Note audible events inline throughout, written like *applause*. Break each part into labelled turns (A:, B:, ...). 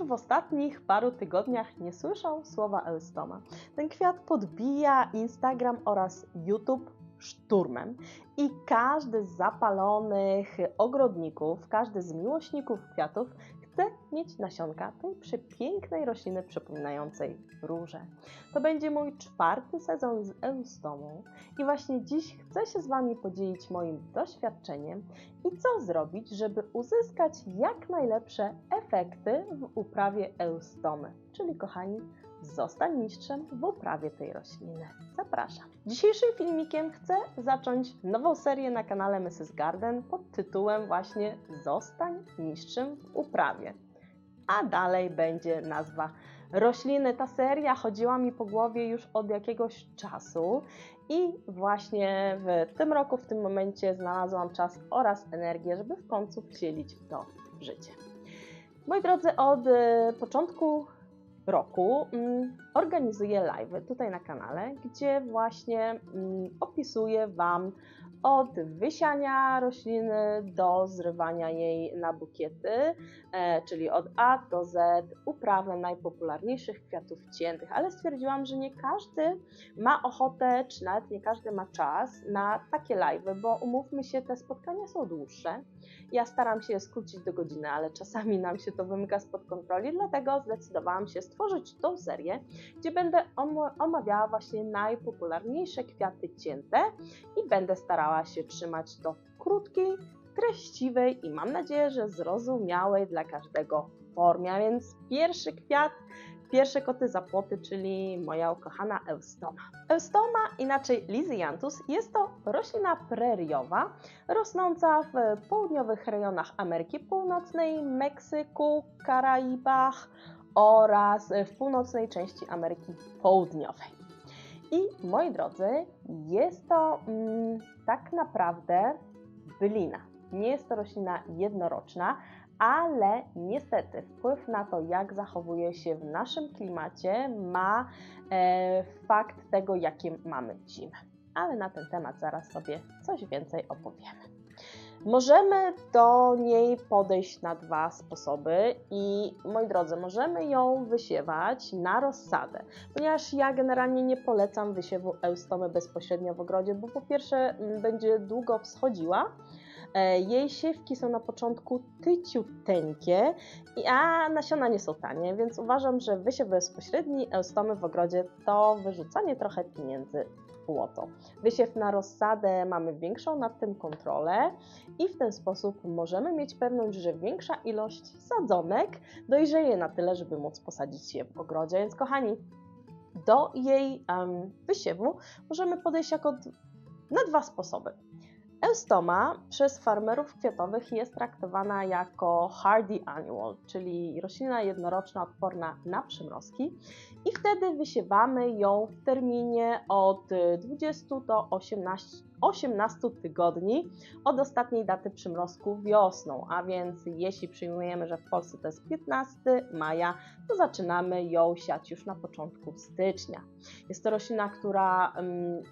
A: Któż w ostatnich paru tygodniach nie słyszał słowa Eustoma? Ten kwiat podbija Instagram oraz YouTube szturmem i każdy z zapalonych ogrodników, każdy z miłośników kwiatów chce mieć nasionka tej przepięknej rośliny przypominającej róże. To będzie mój czwarty sezon z Eustomą i właśnie dziś chcę się z Wami podzielić moim doświadczeniem i co zrobić, żeby uzyskać jak najlepsze efekty w uprawie Eustomy. Czyli kochani, zostań mistrzem w uprawie tej rośliny. Zapraszam. Dzisiejszym filmikiem chcę zacząć nową serię na kanale Mrs. Garden pod tytułem właśnie Zostań mistrzem w uprawie. A dalej będzie nazwa rośliny. Ta seria chodziła mi po głowie już od jakiegoś czasu i właśnie w tym roku, w tym momencie znalazłam czas oraz energię, żeby w końcu wcielić to w życie. Moi drodzy, od e, początku roku mm, organizuję live tutaj na kanale, gdzie właśnie mm, opisuję Wam od wysiania rośliny do zrywania jej na bukiety, e, czyli od A do Z, uprawę najpopularniejszych kwiatów ciętych, ale stwierdziłam, że nie każdy ma ochotę, czy nawet nie każdy ma czas na takie live, bo umówmy się, te spotkania są dłuższe. Ja staram się je skrócić do godziny, ale czasami nam się to wymyka spod kontroli, dlatego zdecydowałam się stworzyć tą serię, gdzie będę omawiała właśnie najpopularniejsze kwiaty cięte i będę starała się trzymać w krótkiej, treściwej i mam nadzieję, że zrozumiałej dla każdego formie. A więc pierwszy kwiat Pierwsze koty za płoty, czyli moja ukochana Eustoma. Eustoma, inaczej Lysianthus, jest to roślina preriowa, rosnąca w południowych rejonach Ameryki Północnej, Meksyku, Karaibach oraz w północnej części Ameryki Południowej. I moi drodzy, jest to mm, tak naprawdę bylina. Nie jest to roślina jednoroczna, ale niestety wpływ na to, jak zachowuje się w naszym klimacie, ma e, fakt tego, jakie mamy zimę. Ale na ten temat zaraz sobie coś więcej opowiemy. Możemy do niej podejść na dwa sposoby i moi drodzy, możemy ją wysiewać na rozsadę, ponieważ ja generalnie nie polecam wysiewu eustomy bezpośrednio w ogrodzie, bo po pierwsze będzie długo wschodziła, E, jej siewki są na początku tyciuteńkie, a nasiona nie są tanie, więc uważam, że wysiew bezpośredni eustomy w ogrodzie to wyrzucanie trochę pieniędzy w błoto. Wysiew na rozsadę mamy większą nad tym kontrolę i w ten sposób możemy mieć pewność, że większa ilość sadzonek dojrzeje na tyle, żeby móc posadzić je w ogrodzie. Więc kochani, do jej um, wysiewu możemy podejść jako na dwa sposoby. Eustoma przez farmerów kwiatowych jest traktowana jako hardy annual, czyli roślina jednoroczna odporna na przymrozki i wtedy wysiewamy ją w terminie od 20 do 18, 18 tygodni od ostatniej daty przymrozku wiosną, a więc jeśli przyjmujemy, że w Polsce to jest 15 maja, to zaczynamy ją siać już na początku stycznia. Jest to roślina, która um,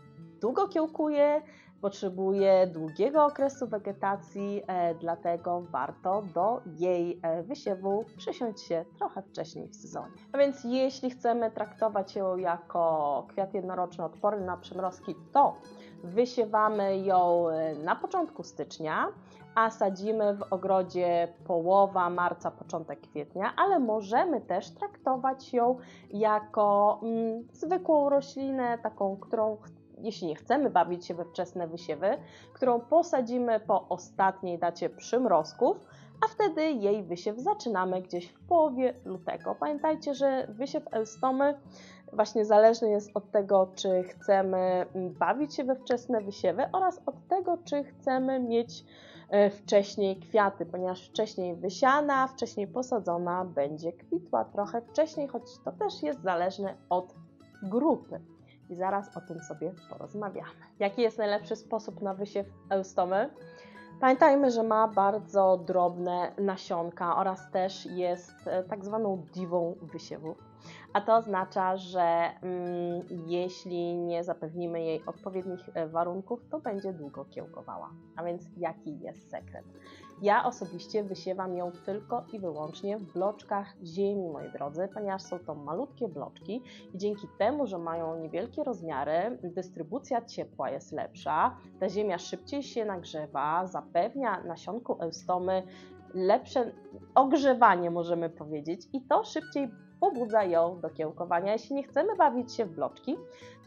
A: długo kiełkuje, potrzebuje długiego okresu wegetacji, e, dlatego warto do jej e, wysiewu przysiąść się trochę wcześniej w sezonie. A więc jeśli chcemy traktować ją jako kwiat jednoroczny odporny na przymrozki, to wysiewamy ją e, na początku stycznia, a sadzimy w ogrodzie połowa marca, początek kwietnia, ale możemy też traktować ją jako mm, zwykłą roślinę, taką, którą jeśli nie chcemy bawić się we wczesne wysiewy, którą posadzimy po ostatniej dacie przymrozków, a wtedy jej wysiew zaczynamy gdzieś w połowie lutego. Pamiętajcie, że wysiew elstomy właśnie zależny jest od tego, czy chcemy bawić się we wczesne wysiewy oraz od tego, czy chcemy mieć e, wcześniej kwiaty, ponieważ wcześniej wysiana, wcześniej posadzona będzie kwitła trochę wcześniej, choć to też jest zależne od grupy i zaraz o tym sobie porozmawiamy. Jaki jest najlepszy sposób na wysiew eustomy? Pamiętajmy, że ma bardzo drobne nasionka oraz też jest e, tak zwaną diwą wysiewu. A to oznacza, że mm, jeśli nie zapewnimy jej odpowiednich e, warunków, to będzie długo kiełkowała. A więc jaki jest sekret? Ja osobiście wysiewam ją tylko i wyłącznie w bloczkach ziemi, moi drodzy, ponieważ są to malutkie bloczki i dzięki temu, że mają niewielkie rozmiary, dystrybucja ciepła jest lepsza, ta ziemia szybciej się nagrzewa, zapewnia nasionku eustomy lepsze ogrzewanie, możemy powiedzieć, i to szybciej pobudza ją do kiełkowania. Jeśli nie chcemy bawić się w bloczki,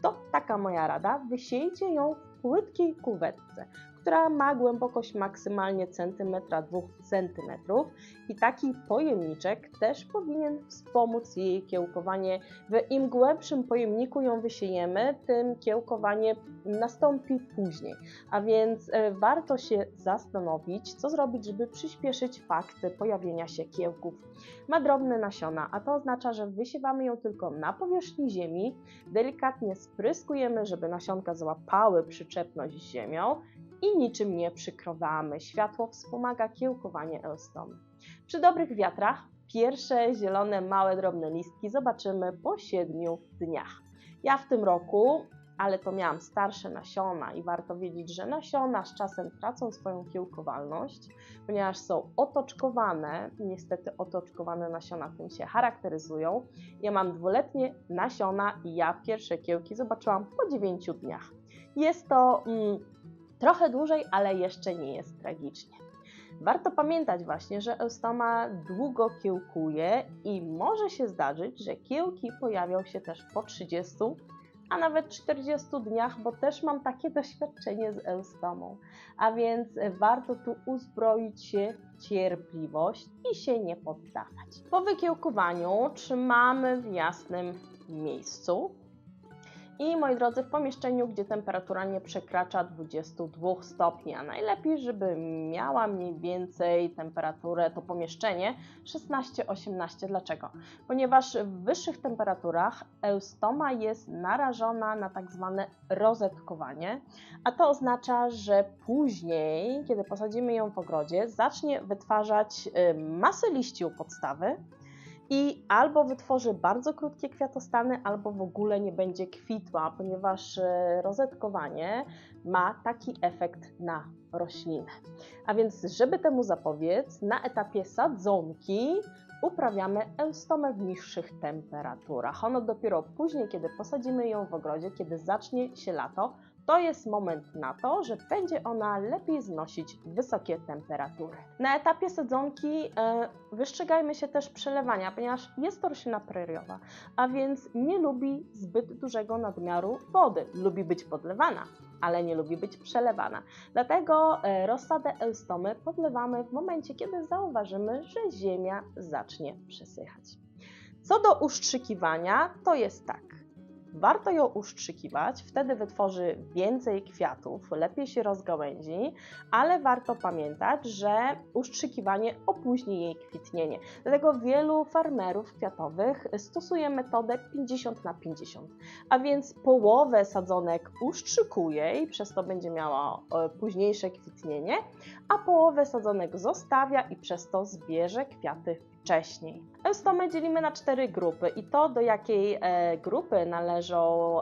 A: to taka moja rada, wysiejcie ją w płytkiej kuwetce, która ma głębokość maksymalnie centymetra, dwóch centymetrów i taki pojemniczek też powinien wspomóc jej kiełkowanie. W im głębszym pojemniku ją wysiejemy, tym kiełkowanie nastąpi później. A więc e, warto się zastanowić, co zrobić, żeby przyspieszyć fakt pojawienia się kiełków. Ma drobne nasiona, a to oznacza, że wysiewamy ją tylko na powierzchni ziemi, delikatnie spryskujemy, żeby nasionka złapały przyczepność z ziemią i niczym nie przykrowamy. Światło wspomaga kiełkowanie eostomy. Przy dobrych wiatrach pierwsze zielone, małe, drobne listki zobaczymy po 7 dniach. Ja w tym roku, ale to miałam starsze nasiona i warto wiedzieć, że nasiona z czasem tracą swoją kiełkowalność, ponieważ są otoczkowane. Niestety otoczkowane nasiona tym się charakteryzują. Ja mam dwuletnie nasiona i ja pierwsze kiełki zobaczyłam po 9 dniach. Jest to mm, trochę dłużej, ale jeszcze nie jest tragicznie. Warto pamiętać właśnie, że eustoma długo kiełkuje i może się zdarzyć, że kiełki pojawią się też po 30, a nawet 40 dniach, bo też mam takie *laughs* doświadczenie z eustomą. A więc warto tu uzbroić się w cierpliwość i się nie poddawać. Po wykiełkowaniu trzymamy w jasnym miejscu, i moi drodzy, w pomieszczeniu, gdzie temperatura nie przekracza 22 stopni, a najlepiej, żeby miała mniej więcej temperaturę to pomieszczenie 16-18. Dlaczego? Ponieważ w wyższych temperaturach eustoma jest narażona na tak zwane rozetkowanie, a to oznacza, że później, kiedy posadzimy ją w ogrodzie, zacznie wytwarzać y, masę liści u podstawy, i albo wytworzy bardzo krótkie kwiatostany, albo w ogóle nie będzie kwitła, ponieważ e, rozetkowanie ma taki efekt na roślinę. A więc, żeby temu zapobiec, na etapie sadzonki uprawiamy eustomę w niższych temperaturach. Ono dopiero później, kiedy posadzimy ją w ogrodzie, kiedy zacznie się lato, to jest moment na to, że będzie ona lepiej znosić wysokie temperatury. Na etapie sadzonki e, wystrzegajmy się też przelewania, ponieważ jest to roślina preriowa, a więc nie lubi zbyt dużego nadmiaru wody. Lubi być podlewana, ale nie lubi być przelewana. Dlatego e, rozsadę eustomy podlewamy w momencie, kiedy zauważymy, że ziemia zacznie przesychać. Co do uszczykiwania, to jest tak. Warto ją uszczykiwać, wtedy wytworzy więcej kwiatów, lepiej się rozgałęzi, ale warto pamiętać, że uszczykiwanie opóźni jej kwitnienie. Dlatego wielu farmerów kwiatowych stosuje metodę 50 na 50, a więc połowę sadzonek uszczykuje i przez to będzie miała e, późniejsze kwitnienie, a połowę sadzonek zostawia i przez to zbierze kwiaty wcześniej. Eustomę dzielimy na cztery grupy i to, do jakiej e, grupy należą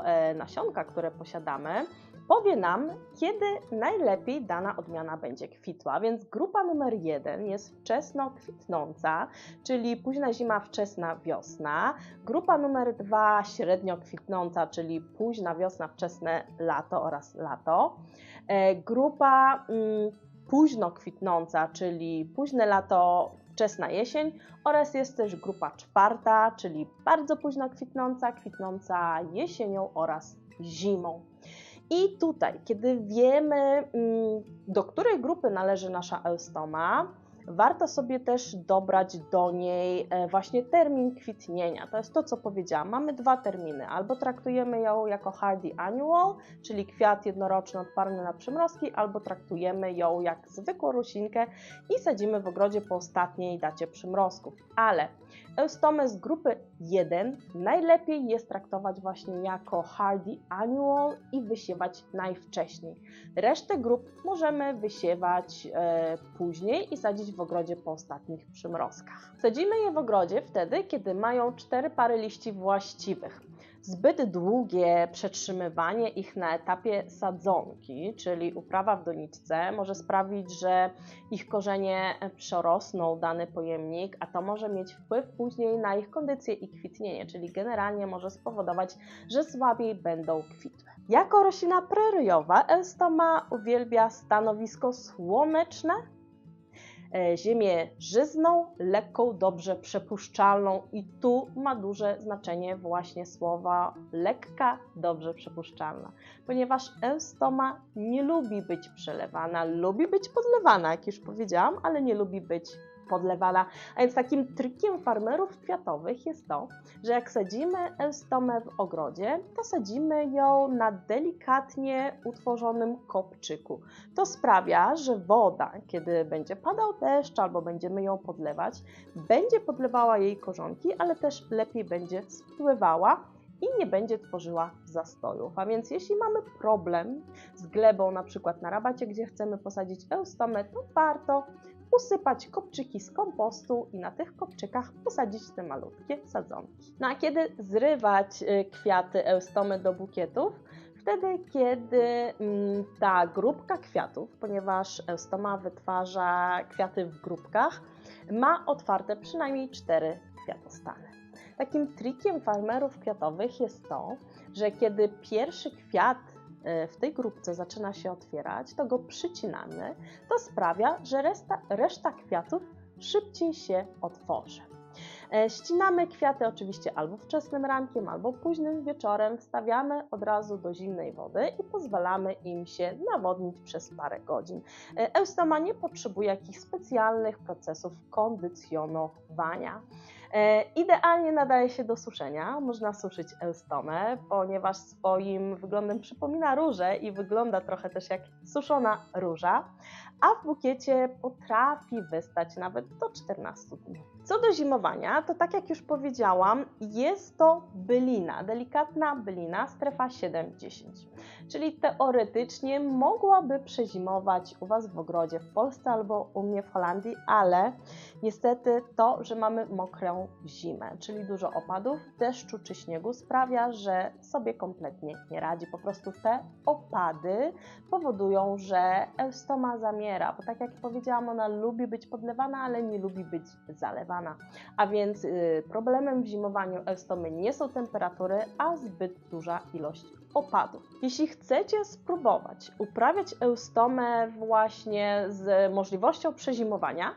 A: e, nasionka, które posiadamy, powie nam, kiedy najlepiej dana odmiana będzie kwitła. Więc grupa numer jeden jest wczesno kwitnąca, czyli późna zima, wczesna wiosna. Grupa numer dwa średnio kwitnąca, czyli późna wiosna, wczesne lato oraz lato. E, grupa mm, późno kwitnąca, czyli późne lato, wczesna jesień oraz jest też grupa czwarta, czyli bardzo późno kwitnąca, kwitnąca jesienią oraz zimą. I tutaj, kiedy wiemy, mm, do której grupy należy nasza eustoma, warto sobie też dobrać do niej e, właśnie termin kwitnienia. To jest to, co powiedziałam. Mamy dwa terminy. Albo traktujemy ją jako hardy annual, czyli kwiat jednoroczny odparny na przymrozki, albo traktujemy ją jak zwykłą roślinkę i sadzimy w ogrodzie po ostatniej dacie przymrozków. Ale eustomę z grupy 1 najlepiej jest traktować właśnie jako hardy annual i wysiewać najwcześniej. Resztę grup możemy wysiewać e, później i sadzić w ogrodzie po ostatnich przymrozkach. Sadzimy je w ogrodzie wtedy, kiedy mają cztery pary liści właściwych. Zbyt długie przetrzymywanie ich na etapie sadzonki, czyli uprawa w doniczce, może sprawić, że ich korzenie przerosną dany pojemnik, a to może mieć wpływ później na ich kondycję i kwitnienie, czyli generalnie może spowodować, że słabiej będą kwitły. Jako roślina preryjowa, Elstoma uwielbia stanowisko słoneczne, ziemię żyzną, lekką, dobrze przepuszczalną. I tu ma duże znaczenie właśnie słowa lekka, dobrze przepuszczalna, ponieważ Elstoma nie lubi być przelewana, lubi być podlewana, jak już powiedziałam, ale nie lubi być podlewana. A więc takim trikiem farmerów kwiatowych jest to, że jak sadzimy elstomę w ogrodzie, to sadzimy ją na delikatnie utworzonym kopczyku. To sprawia, że woda, kiedy będzie padał deszcz albo będziemy ją podlewać, będzie podlewała jej korzonki, ale też lepiej będzie spływała i nie będzie tworzyła zastojów. A więc jeśli mamy problem z glebą, na przykład na rabacie, gdzie chcemy posadzić eustomę, to warto usypać kopczyki z kompostu i na tych kopczykach posadzić te malutkie sadzonki. No a kiedy zrywać y, kwiaty eustomy do bukietów? Wtedy, kiedy mm, ta grupka kwiatów, ponieważ eustoma wytwarza kwiaty w grupkach, ma otwarte przynajmniej cztery kwiatostany. Takim trikiem farmerów kwiatowych jest to, że kiedy pierwszy kwiat w tej grupce zaczyna się otwierać, to go przycinamy. To sprawia, że reszta, reszta kwiatów szybciej się otworzy. E, ścinamy kwiaty oczywiście albo wczesnym rankiem, albo późnym wieczorem, wstawiamy od razu do zimnej wody i pozwalamy im się nawodnić przez parę godzin. E, eustoma nie potrzebuje jakichś specjalnych procesów kondycjonowania. E, idealnie nadaje się do suszenia. Można suszyć eustomę, ponieważ swoim wyglądem przypomina różę i wygląda trochę też jak suszona róża, a w bukiecie potrafi wystać nawet do 14 dni. Co do zimowania, to tak jak już powiedziałam, jest to bylina, delikatna bylina, strefa 7-10. Czyli teoretycznie mogłaby przezimować u Was w ogrodzie w Polsce albo u mnie w Holandii, ale niestety to, że mamy mokrą zimę, czyli dużo opadów, deszczu czy śniegu sprawia, że sobie kompletnie nie radzi. Po prostu te opady powodują, że eustoma zamiera, bo tak jak powiedziałam, ona lubi być podlewana, ale nie lubi być zalewana. A więc y, problemem w zimowaniu eustomy nie są temperatury, a zbyt duża ilość opadów. Jeśli chcecie spróbować uprawiać eustomę właśnie z możliwością przezimowania,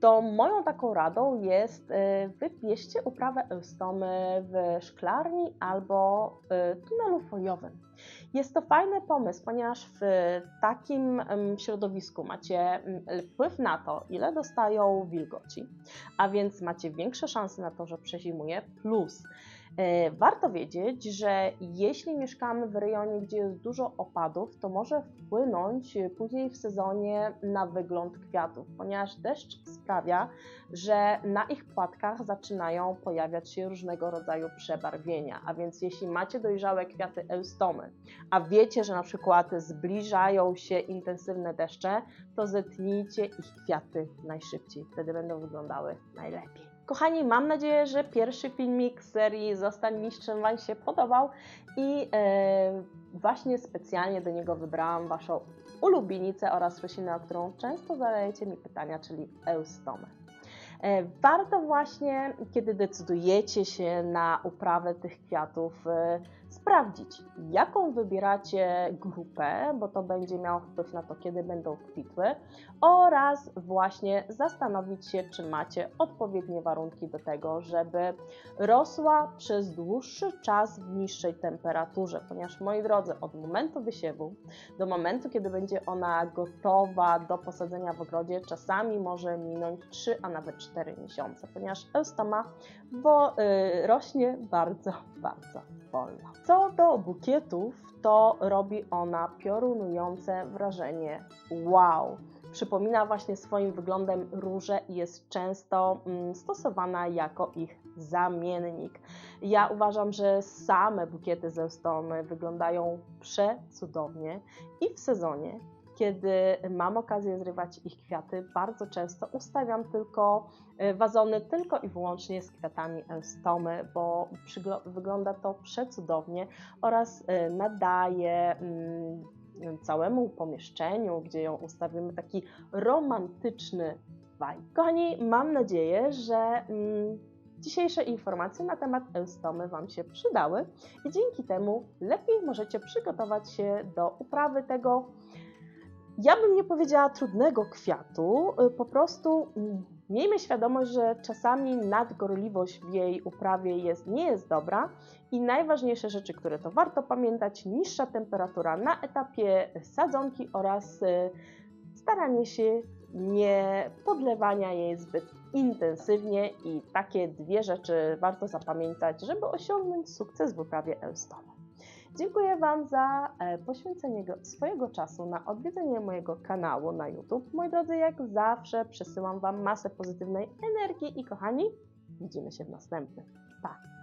A: to moją taką radą jest y, wypieście uprawę eustomy w szklarni albo y, tunelu foliowym. Jest to fajny pomysł, ponieważ w takim środowisku macie wpływ na to, ile dostają wilgoci, a więc macie większe szanse na to, że przezimuje, plus warto wiedzieć, że jeśli mieszkamy w rejonie, gdzie jest dużo opadów, to może wpłynąć później w sezonie na wygląd kwiatów, ponieważ deszcz sprawia, że na ich płatkach zaczynają pojawiać się różnego rodzaju przebarwienia. A więc jeśli macie dojrzałe kwiaty eustomy, a wiecie, że na przykład zbliżają się intensywne deszcze, to zetnijcie ich kwiaty najszybciej. Wtedy będą wyglądały najlepiej. Kochani, mam nadzieję, że pierwszy filmik serii Zostań Mistrzem Wam się podobał i e, właśnie specjalnie do niego wybrałam Waszą ulubienicę oraz roślinę, o którą często zadajecie mi pytania, czyli eustomę. E, warto właśnie, kiedy decydujecie się na uprawę tych kwiatów, e, sprawdzić, jaką wybieracie grupę, bo to będzie miało wpływ na to, kiedy będą kwitły, oraz właśnie zastanowić się, czy macie odpowiednie warunki do tego, żeby rosła przez dłuższy czas w niższej temperaturze, ponieważ moi drodzy, od momentu wysiewu do momentu, kiedy będzie ona gotowa do posadzenia w ogrodzie, czasami może minąć 3, a nawet 4 miesiące, ponieważ eustoma bo, y, rośnie bardzo, bardzo Co do bukietów, to robi ona piorunujące wrażenie wow. Przypomina właśnie swoim wyglądem róże i jest często mm, stosowana jako ich zamiennik. Ja uważam, że same bukiety ze stomy wyglądają przecudownie i w sezonie, kiedy mam okazję zrywać ich kwiaty, bardzo często ustawiam tylko e, wazony tylko i wyłącznie z kwiatami elstomy, bo wygląda to przecudownie oraz e, nadaje mm, całemu pomieszczeniu, gdzie ją ustawimy, taki romantyczny vibe. Kochani, mam nadzieję, że mm, dzisiejsze informacje na temat elstomy Wam się przydały i dzięki temu lepiej możecie przygotować się do uprawy tego, ja bym nie powiedziała trudnego kwiatu, y, po prostu mm, miejmy świadomość, że czasami nadgorliwość w jej uprawie jest, nie jest dobra i najważniejsze rzeczy, które to warto pamiętać, niższa temperatura na etapie sadzonki oraz y, staranie się nie podlewania jej zbyt intensywnie i takie dwie rzeczy warto zapamiętać, żeby osiągnąć sukces w uprawie Elstone. Dziękuję Wam za e, poświęcenie go- swojego czasu na odwiedzenie mojego kanału na YouTube. Moi drodzy, jak zawsze przesyłam Wam masę pozytywnej energii i kochani, widzimy się w następnym. Pa!